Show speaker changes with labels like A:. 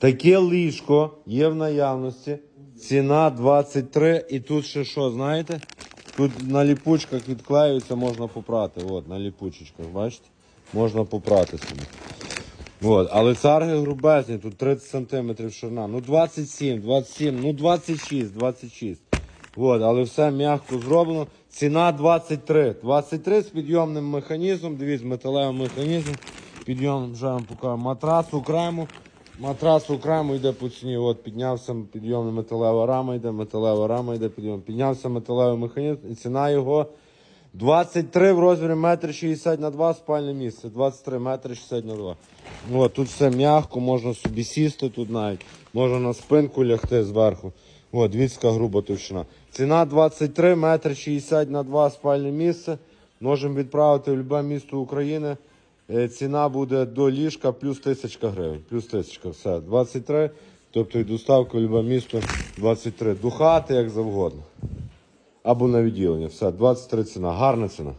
A: Таке ліжко є в наявності. Ціна 23. І тут ще що, знаєте? Тут на ліпучках відклеюється, можна попрати. От, на ліпучечках, бачите? Можна попрати собі. От, але царги грубезні, тут 30 см ширина. Ну 27, 27, ну 26, 26. От, але все м'яко зроблено. Ціна 23. 23 з підйомним механізмом. Дивіться, металевий механізм. Підйом вже вам покажу. Матрас окремо. Матрас окремо йде по ціні. От піднявся підйомна металева рама, йде, металева рама йде підйом. Піднявся металевий механізм і ціна його 23 в розмірі 1,60 на 2 спальне місце. 23 метри 60 на 2. От, тут все м'яко, можна собі сісти тут навіть. Можна на спинку лягти зверху. От, дивіться, груба товщина. Ціна 23 метри 60 на 2 спальне місце. Можемо відправити в будь-яке місто України. Е, Ціна буде до ліжка плюс тисячка гривень. Плюс тисячка, все. 23. Тобто і доставка в будь-яке місто 23. До хати, як завгодно. Або на відділення. Все, 23 ціна. Гарна ціна.